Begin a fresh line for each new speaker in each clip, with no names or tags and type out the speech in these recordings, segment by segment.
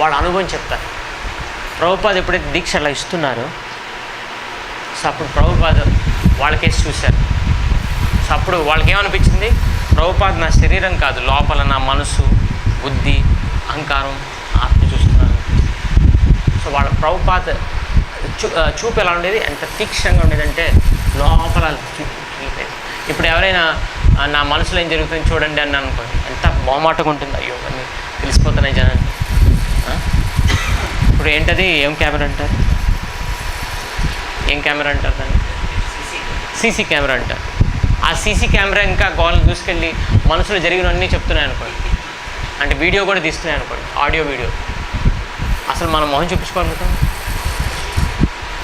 వాళ్ళ అనుభవం చెప్తారు ప్రభుపాద ఎప్పుడైతే దీక్ష అలా ఇస్తున్నారో సో అప్పుడు ప్రభుపాద వాళ్ళకేసి చూశారు. సో అప్పుడు వాళ్ళకేమనిపించింది? ప్రభుపాద నా శరీరం కాదు లోపల నా మనసు బుద్ధి అహంకారం ఆత్మ చూస్తున్నాను. సో వాళ్ళ ప్రభుపాద చూ చూపు ఎలా ఉండేది? ఎంత తీక్షణంగా ఉండేదంటే లోపల ఇప్పుడు ఎవరైనా నా మనసులో ఏం జరుగుతుందో చూడండి అని అనుకోండి. ఎంత మొహమాటగా ఉంటుంది. అయ్యో అన్నీ తెలిసిపోతున్నాయి జనాన్ని ఇప్పుడు ఏంటది? ఏం కెమెరా అంటారు? ఏం కెమెరా అంటారు దాన్ని? సీసీ కెమెరా అంటారు ఆ సీసీ కెమెరా ఇంకా గోల్ని దూసుకెళ్ళి మనసులో జరిగినవన్నీ చెప్తున్నాయి అనుకోండి. అంటే వీడియో కూడా తీస్తున్నాయి అనుకోండి. Audio video. అసలు మనం మొహం చూపించుకోగలుగుతాం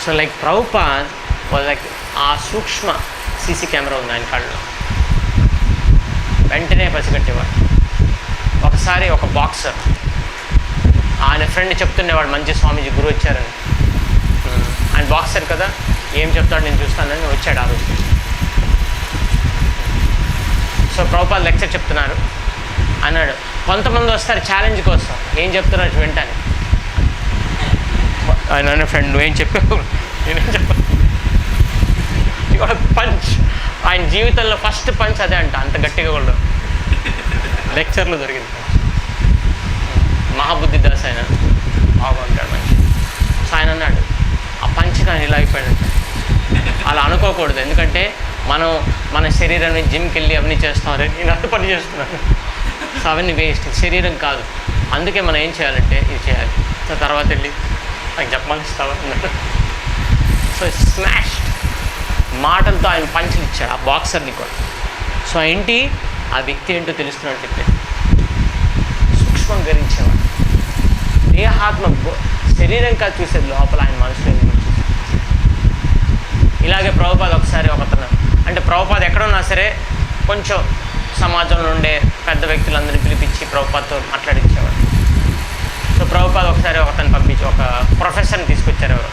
సో లైక్ ప్రభుపాద్ లైక్ ఆ సూక్ష్మ సీసీ కెమెరా ఉంది ఆయన కళ్ళలో. వెంటనే పసిగట్టేవాడు. ఒకసారి ఒక బాక్సర్ ఆయన ఫ్రెండ్ చెప్తుండేవాడు మంచి స్వామీజీ గురువు వచ్చారని. ఆయన బాక్సర్ కదా ఏం చెప్తాడు నేను చూస్తానని వచ్చాడు ఆ రోజు. సో ప్రభుపాద్ లెక్చర్ చెప్తున్నారు. అన్నాడు కొంతమంది వస్తారు ఛాలెంజ్ కోసం. ఏం చెప్తున్నారు వింటాను ఆయన ఫ్రెండ్ నువ్వేం చెప్పావు? నేనేం చెప్పాను. పంచ్ ఆయన జీవితంలో ఫస్ట్ పంచ్ అదే అంట అంత గట్టిగా కూడా. లెక్చర్లో దొరికింది. మహాబుద్ధి దాస్ ఆయన బాగుంటాడు మంచి. సో ఆయన అన్నాడు ఆ పంచి కానీ ఇలా అయిపోయాడంట అలా అనుకోకూడదు. ఎందుకంటే మనం మన శరీరాన్ని జిమ్కి వెళ్ళి అవన్నీ చేస్తామని నేను అంత పని చేస్తున్నాను. సో అవన్నీ వేస్ట్. శరీరం కాదు. అందుకే మనం ఏం చేయాలంటే ఇది చేయాలి. సో తర్వాత వెళ్ళి నాకు చెప్పమని ఇస్తావా? సో స్మాష్ మాటలతో ఆయన పంచులు ఇచ్చాడు ఆ బాక్సర్ని కూడా. సో ఏంటి? ఆ వ్యక్తి ఏంటో తెలుస్తున్నట్టు చెప్పే సూక్ష్మం గరించేవాడు ఆత్మ శరీరం కాదు చూసేది లోపల ఆయన మనసు ఇలాగే ప్రభుపాద్ ఒకసారి ఒకతను అంటే ప్రభుపాద ఎక్కడున్నా సరే కొంచెం సమాజంలో ఉండే పెద్ద వ్యక్తులందరినీ పిలిపించి ప్రభుపాదతో మాట్లాడించేవాడు. సో ప్రభుపాద్ ఒకసారి ఒకతను పంపించి ఒక ప్రొఫెసర్ని తీసుకొచ్చారు ఎవరు?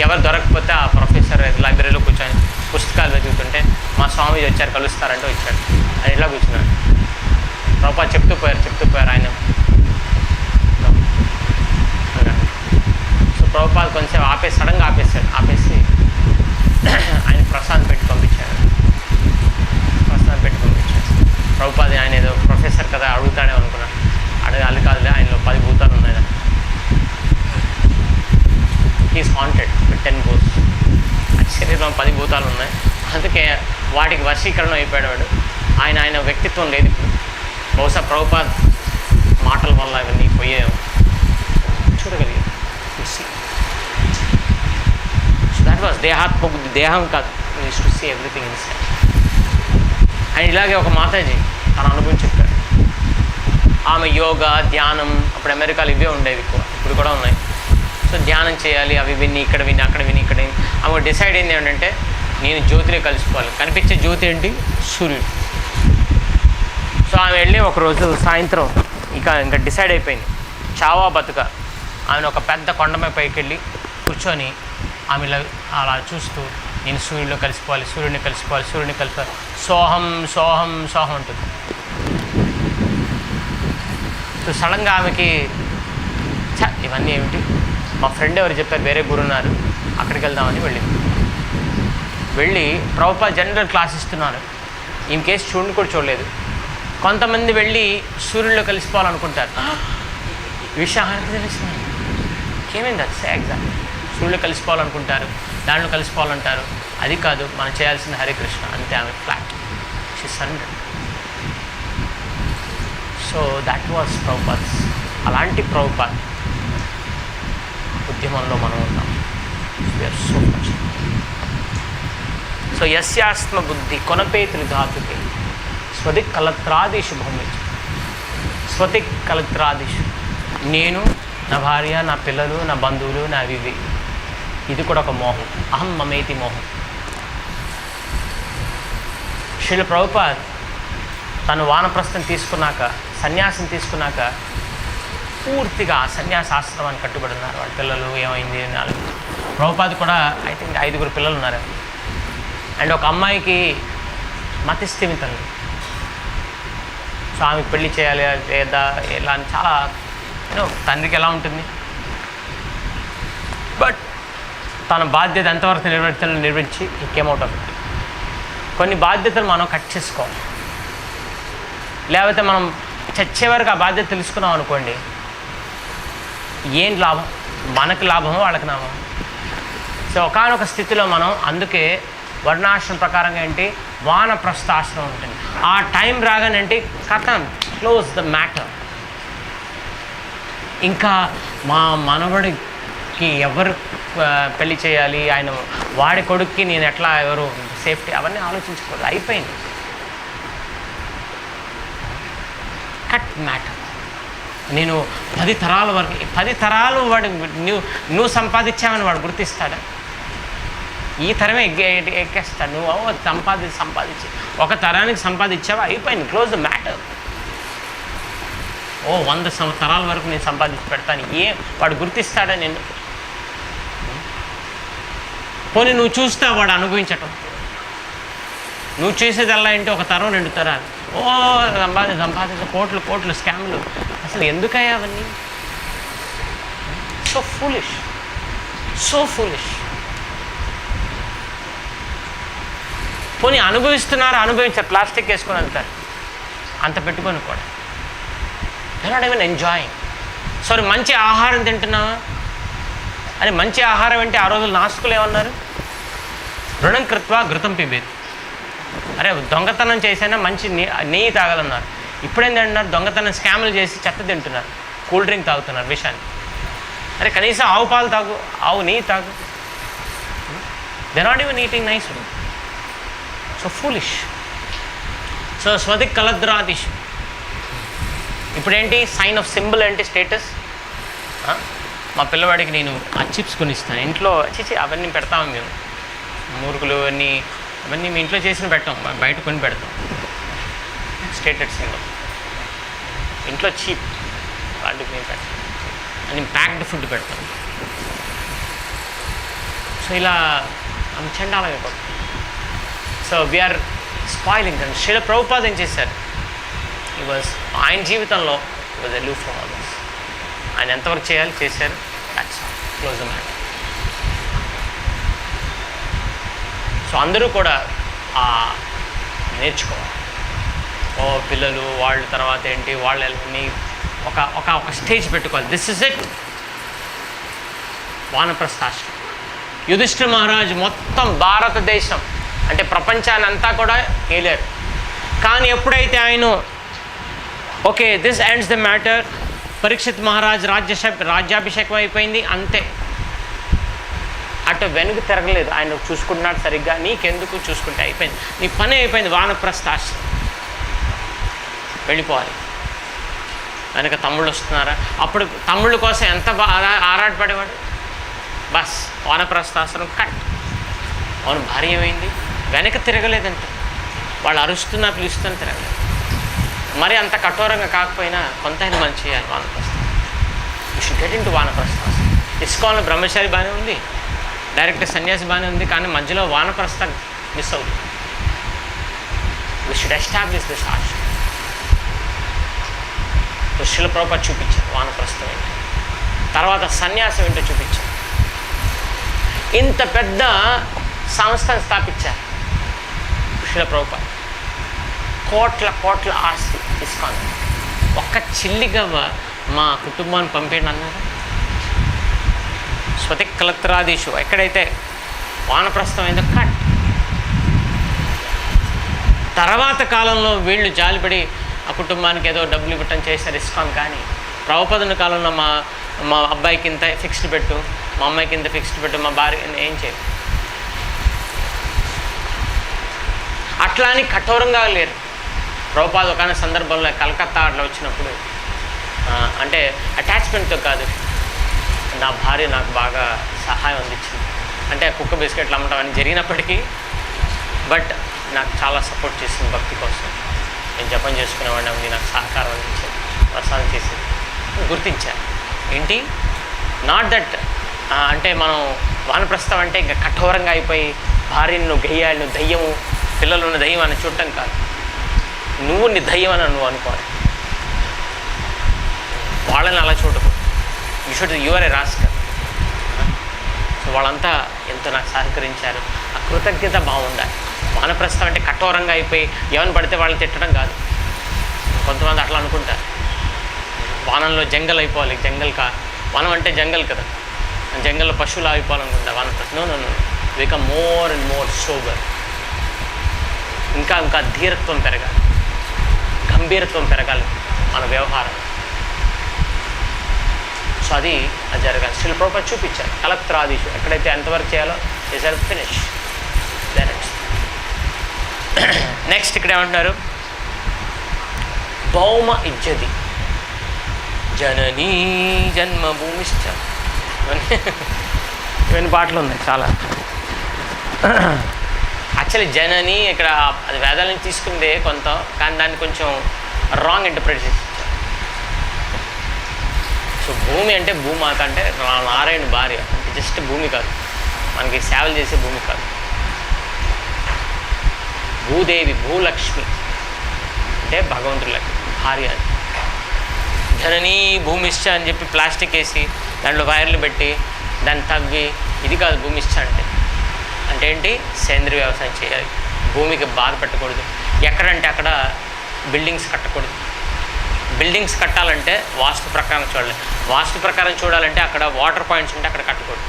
ఎవరు దొరకకపోతే ఆ ప్రొఫెసర్ లైబ్రరీలో కూర్చొని పుస్తకాలు వెతుకుతుంటే మా స్వామీజీ వచ్చారు కలుస్తారంటే వచ్చాడు అది ఇలా కూర్చున్నాడు. ప్రభుపాద చెప్తూ పోయారు చెప్తూ పోయారు ఆయన ప్రభుపాలు కొంచెం ఆపేసి సడన్గా ఆపేసాడు ఆపేసి ఆయన ప్రసాద్ పెట్టి పంపించాడు. ప్రసాద్ పెట్టి పంపించాడు. ప్రభుపాది ఆయన ఏదో ప్రొఫెసర్ కదా అడుగుతాడే అనుకున్నా. అడగాలి కాదులే ఆయనలో పది భూతాలు ఉన్నాయి హీస్ వాంటెడ్ టెన్ గోస్ శరీరంలో పది భూతాలు ఉన్నాయి. అందుకే వాటికి వశీకరణ అయిపోయాడు వాడు. ఆయన ఆయన వ్యక్తిత్వం లేదు ఇప్పుడు. బహుశా ప్రభుపాద్ మాటల వల్ల ఇవన్నీ పోయేమో చూడగలిగాం సో దాట్ వాజ్ దేహాత్మ బుద్ధి దేహం కాదు use to see everything inside and ఇలాగే ఒక మాతాజీ తన అనుభవం చెప్పాడు. ఆమె యోగా ధ్యానం అప్పుడు అమెరికాలో ఇవే ఉండేవి ఎక్కువ ఇప్పుడు కూడా ఉన్నాయి. సో ధ్యానం చేయాలి అవి విని ఇక్కడ విని అక్కడ విని ఇక్కడ విని. ఆమె డిసైడ్ అయింది ఏంటంటే నేను జ్యోతిని కలుసుకోవాలి. కనిపించే జ్యోతి ఏంటి? సూర్యుడు. సో ఆమె వెళ్ళి ఒకరోజు సాయంత్రం ఇక ఇంకా డిసైడ్ అయిపోయింది. చావా బతుక. ఆమెను ఒక పెద్ద కొండపై పైకి వెళ్ళి కూర్చొని ఆమె అలా చూస్తూ నేను సూర్యుడిలో కలిసిపోవాలి సూర్యుడిని కలిసిపోవాలి సూర్యుడిని కలిసిపోవాలి. సోహం సోహం సోహం ఉంటుంది సో సడన్గా ఆమెకి ఛ ఇవన్నీ ఏమిటి? మా ఫ్రెండ్ ఎవరు చెప్పారు వేరే గురున్నారు అక్కడికి వెళ్దామని వెళ్ళింది. వెళ్ళి ప్రభుపా జనరల్ క్లాస్ ఇస్తున్నారు. ఈమె కేసు చూడండి కూడా చూడలేదు. కొంతమంది వెళ్ళి సూర్యుడిలో కలిసిపోవాలనుకుంటారు. విషయం ఆయనకు ఏమైంది? అది ఎగ్జామ్ సూర్యుడు కలిసిపోవాలనుకుంటారు దాంట్లో కలిసిపోవాలంటారు. అది కాదు మనం చేయాల్సిన హరికృష్ణ అంతే ఆమె flat she surrender so that was Prabhupad అలాంటి ప్రభుపాద్ ఉద్యమంలో మనం ఉన్నాం. వీఆర్ సో మచ్ సో యస్యాస్మ బుద్ధి కొనపేతులు ధాతుకి స్వతి కలత్రాదిషు భూమి. స్వతి కలత్రాదిషు. నేను నా భార్య నా పిల్లలు నా బంధువులు నా వివి. ఇది కూడా ఒక మోహం. అహం మమేతి మోహం. శిల ప్రభుపాద్ తను వానప్రస్థం తీసుకున్నాక సన్యాసం తీసుకున్నాక పూర్తిగా సన్యాస ఆశ్రమాన్ని కట్టుబడి ఉన్నారు వాళ్ళ పిల్లలు ఏమైంది అని ఆలోచించి ప్రభుపాద్ కూడా ఐ థింక్ ఐదుగురు పిల్లలు ఉన్నారు. అండ్ ఒక అమ్మాయికి మతిస్థిమితం. లేదు సో ఆమెకు పెళ్ళి చేయాలి లేదా ఎలా అని చాలా తండ్రికి ఎలా ఉంటుంది బట్ తన బాధ్యత ఎంతవరకు నిర్వర్తించాలో నిర్వహించి ఈ కేమ్ ఆఫ్ ఇట్ కొన్ని బాధ్యతలు మనం కట్ చేసుకోవాలి. లేకపోతే మనం చచ్చే వరకు ఆ బాధ్యత తెలుసుకున్నాం అనుకోండి ఏం లాభం? మనకు లాభమో వాళ్ళకి లాభం సో ఒకనొక స్థితిలో మనం అందుకే వర్ణాశ్రమం ప్రకారంగా ఏంటి? వానప్రస్థ ఆశ్రమం ఉంటుంది. ఆ టైం రాగానంటే కథం క్లోజ్ ద మ్యాటర్. ఇంకా మా మనవడికి ఎవరు పెళ్ళి చేయాలి ఆయన వాడి కొడుక్కి నేను ఎట్లా ఎవరు సేఫ్టీ అవన్నీ ఆలోచించకూడదు అయిపోయింది. కట్ మ్యాటర్ నేను పది తరాల వరకు పది తరాలు వాడు నువ్వు నువ్వు సంపాదించావని వాడు గుర్తిస్తాడా? ఈ తరమే ఎగ్గే ఎక్కేస్తాడు. నువ్వు సంపాది సంపాదించి. ఒక తరానికి సంపాదించావా? అయిపోయింది. క్లోజ్ ద మ్యాటర్ ఓ వంద సంవత్సరాల వరకు నేను సంపాదించి పెడతాను. ఏ వాడు గుర్తిస్తాడా నేను పోనీ నువ్వు చూస్తా వాడు అనుభవించటం. నువ్వు చేసేదల్లా ఏంటి? ఒక తరం రెండు తరాలు. ఓ సంపాది సంపాదించ కోట్లు కోట్లు స్కామ్లు. అసలు ఎందుకయ్యా అవన్నీ? So foolish. So foolish. పోనీ అనుభవిస్తున్నారు? అనుభవించారు. ప్లాస్టిక్ వేసుకొని అంటారు అంత పెట్టుకొని కూడా. They not even enjoying sorry మంచి ఆహారం తింటున్నావా? అని మంచి ఆహారం అంటే ఆ రోజులు నాస్తికులు ఏమన్నారు? రుణం కృత్వ ఘృతం పిబేది అరే దొంగతనం చేసైనా మంచి నెయ్యి తాగాలన్నారు. ఇప్పుడేం తింటున్నారు దొంగతనం స్కామ్లు చేసి చెత్త తింటున్నారు. కూల్ డ్రింక్ తాగుతున్నారు విషాన్ని. అరే కనీసం ఆవు పాలు తాగు ఆవు నెయ్యి తాగు. They not even eating nice so foolish so స్వది కలద్రాదిష్ ఇప్పుడేంటి? సైన్ ఆఫ్ సింబల్ ఏంటి స్టేటస్ మా పిల్లవాడికి నేను ఆ చిప్స్ కొనిస్తాను. ఇంట్లో చిచి అవన్నీ పెడతాము మేము. మురుకులు అన్నీ అవన్నీ మీ ఇంట్లో చేసిన పెట్టాం. బయట కొని పెడతాం. స్టేటెడ్ సింగ్లో ఇంట్లో చీప్ వాటికి మేము పెడతాం. అని ప్యాక్డ్ ఫుడ్ పెడతాం. సో ఇలా ఆమె చండాలం అయిపోతుంది సో వీఆర్ స్పాయిలింగ్ అండ్ శిల ప్రభుపాదం చేశారు. ఈ వాజ్ ఆయన జీవితంలో వాజ్ ఎ లూ ఫ్రమ్ ఆయన ఎంతవరకు చేయాలి చేశారు? క్లోజ్ మ్యాటర్ సో అందరూ కూడా నేర్చుకోవాలి. ఓ పిల్లలు వాళ్ళ తర్వాత ఏంటి వాళ్ళని ఒక ఒక ఒక స్టేజ్ పెట్టుకోవాలి. దిస్ ఇస్ ఇట్ వానప్రస్థాశ్రం యుధిష్ఠిర మహారాజు మొత్తం భారతదేశం అంటే ప్రపంచాన్ని అంతా కూడా ఏలారు. కానీ ఎప్పుడైతే ఆయన okay this ends the matter Parikshit Maharaj రాజ్యశ రాజ్యాభిషేకం అయిపోయింది అంతే. అటు వెనుక తిరగలేదు. ఆయన చూసుకుంటున్నాడు సరిగ్గా. నీకెందుకు చూసుకుంటే అయిపోయింది. నీ పని అయిపోయింది. వానప్రస్థాశ వెళ్ళిపోవాలి. వెనక తమ్ముళ్ళు వస్తున్నారా? అప్పుడు తమ్ముళ్ళ కోసం ఎంత ఆరా- ఆరాటపడేవాడు? బస్ వానప్రస్థాశ్రం కట్ అవును భార్య ఏమైంది? వెనక తిరగలేదంట. వాళ్ళు అరుస్తున్నా పిలుస్తున్నా తిరగలేదు. మరి అంత కఠోరంగా కాకపోయినా కొంతైనా మనం చేయాలి వానప్రస్థం. You should get into వానప్రస్థం. ఇస్కాన్లో బ్రహ్మచారి బాగానే ఉంది. డైరెక్ట్ సన్యాసి బాగానే ఉంది కానీ మధ్యలో వానప్రస్థం మిస్ అవుతుంది. We should establish this ashram ఋషుల ప్రభుపాద చూపించారు వానప్రస్థం ఏంటి. తర్వాత సన్యాసం ఏంటో చూపించారు. ఇంత పెద్ద సంస్థను స్థాపించారు ఋషుల ప్రభుపాద కోట్ల కోట్ల ఆస్తి. ఇస్కాన్ ఒక్క చిల్లిగవ్వ మా కుటుంబాన్ని పంపేయండి అన్నారు స్వతి కలత్రాదీశు ఎక్కడైతే వానప్రస్థం అయిందో కట్. తర్వాత కాలంలో వీళ్ళు జాలిపడి ఆ కుటుంబానికి ఏదో డబ్బులు ఇవ్వటం చేశారు ఇస్కాన్ కానీ ప్రభుపదన కాలంలో మా మా అబ్బాయికి ఇంత ఫిక్స్డ్ పెట్టు మా అమ్మాయికి ఇంత ఫిక్స్డ్ పెట్టు మా భార్య ఏం చేయరు అట్లా అని కఠోరంగా లేరు. ప్రభుపాద ఒక సందర్భంలో కలకత్తా అట్లా వచ్చినప్పుడు అంటే అటాచ్మెంట్తో కాదు. నా భార్య నాకు బాగా సహాయం అందించింది. అంటే కుక్క బిస్కెట్లు అమ్మటం అని జరిగినప్పటికీ బట్ నాకు చాలా సపోర్ట్ చేసింది భక్తి కోసం. నేను జపం చేసుకునేవాడిని ఉంది నాకు సహకారం అందించింది ప్రసాదం చేసింది గుర్తించాను ఏంటి? నాట్ దట్ అంటే మనం వానప్రస్థం అంటే ఇంకా కఠోరంగా అయిపోయి భార్యను గెయ్యాలను దయ్యము పిల్లలు ఉన్న దయ్యం అని చూడటం కాదు. నువ్వు నీ దయ్యమని నువ్వు అనుకోవాలి వాళ్ళని అలా చూడకు. Should your a rascal so వాళ్ళంతా ఎంతో నాకు సహకరించారు. ఆ కృతజ్ఞత బాగుండాలి. వానప్రస్థం అంటే కఠోరంగా అయిపోయి ఎవరిని పడితే వాళ్ళని తిట్టడం కాదు. కొంతమంది అట్లా అనుకుంటారు. వానంలో జంగల్ అయిపోవాలి. జంగల్ కా వనం అంటే జంగల్ కదా. జంగల్లో పశువులు అయిపోవాలనుకుంటా వానప్రస్థం. No no no become more and more sober ఇంకా ఇంకా ధీరత్వం పెరగాలి. గంభీరత్వం పెరగాలి మన వ్యవహారం. సో అది అది జరగాలి. శిల ప్రభుత్వం చూపించారు. కలెక్టర్ ఆదేశం ఎక్కడైతే ఎంతవరకు చేయాలో చేశారు ఫినిష్. నెక్స్ట్ నెక్స్ట్ ఇక్కడ ఏమంటున్నారు? భౌమ ఇజ్జది జననీ జన్మభూమిశ్చ. ఇవన్నీ ఇవన్నీ పాటలు ఉన్నాయి చాలా. యాక్చువల్లీ జనని ఇక్కడ అది వేదాల నుంచి తీసుకుందే కొంత కానీ దాన్ని కొంచెం రాంగ్ ఇంటర్ప్రిటేషన్ సో భూమి అంటే భూమాత అంటే నారాయణ భార్య. అంటే జస్ట్ భూమి కాదు. మనకి సేవలు చేసే భూమి కాదు. భూదేవి భూలక్ష్మి అంటే భగవంతుడి లక్ష్మి భార్య అని జననీ భూమిష్ట అని చెప్పి ప్లాస్టిక్ వేసి దాంట్లో వైర్లు పెట్టి దాన్ని తవ్వి ఇది కాదు భూమిష్ట అంటే. అంటే ఏంటి? సేంద్రీయ వ్యవసాయం చేయాలి. భూమికి బాధ పెట్టకూడదు. ఎక్కడంటే అక్కడ బిల్డింగ్స్ కట్టకూడదు. బిల్డింగ్స్ కట్టాలంటే వాస్తు ప్రకారం చూడాలి. వాస్తు ప్రకారం చూడాలంటే అక్కడ వాటర్ పాయింట్స్ ఉంటే అక్కడ కట్టకూడదు.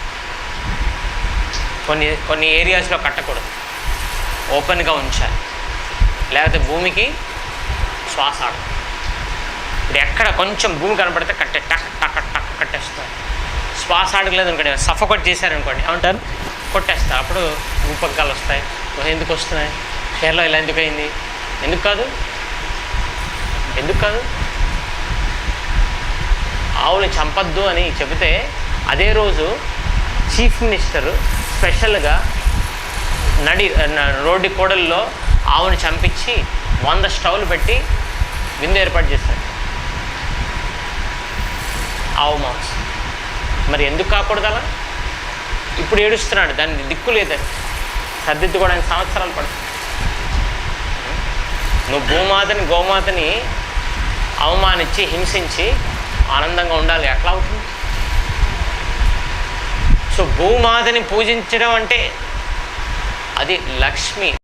కొన్ని కొన్ని ఏరియాస్లో కట్టకూడదు. ఓపెన్గా ఉంచాలి. లేకపోతే భూమికి శ్వాస ఆడదు. ఇప్పుడు ఎక్కడ కొంచెం భూమి కనపడితే కట్టే టక్ టక్ టక్ కట్టేస్తారు. శ్వాస ఆడలేదు అనుకోండి సఫకోట్ చేశారనుకోండి ఏమంటారు? కొట్టేస్తారు అప్పుడు భూపగ్గాలు వస్తాయి. ఎందుకు వస్తున్నాయి? కేరళ ఇలా ఎందుకు అయింది? ఎందుకు కాదు? ఎందుకు కాదు? ఆవుని చంపద్దు అని చెబితే అదే రోజు చీఫ్ మినిస్టర్ స్పెషల్గా నడి రోడ్డు కూడల్లో ఆవుని చంపించి వంద స్టవ్లు పెట్టి విందు ఏర్పాటు చేస్తారు ఆవు మాంసం. మరి ఎందుకు కాకూడదు అలా? ఇప్పుడు ఏడుస్తున్నాడు. దాన్ని దిక్కు లేదని. సర్దిద్దుకోవడానికి సంవత్సరాలు పడుతుంది. నువ్వు భూమాతని గోమాతని అవమానించి హింసించి ఆనందంగా ఉండాలి. ఎట్లా అవుతుంది? సో భూమాతని పూజించడం అంటే అది లక్ష్మి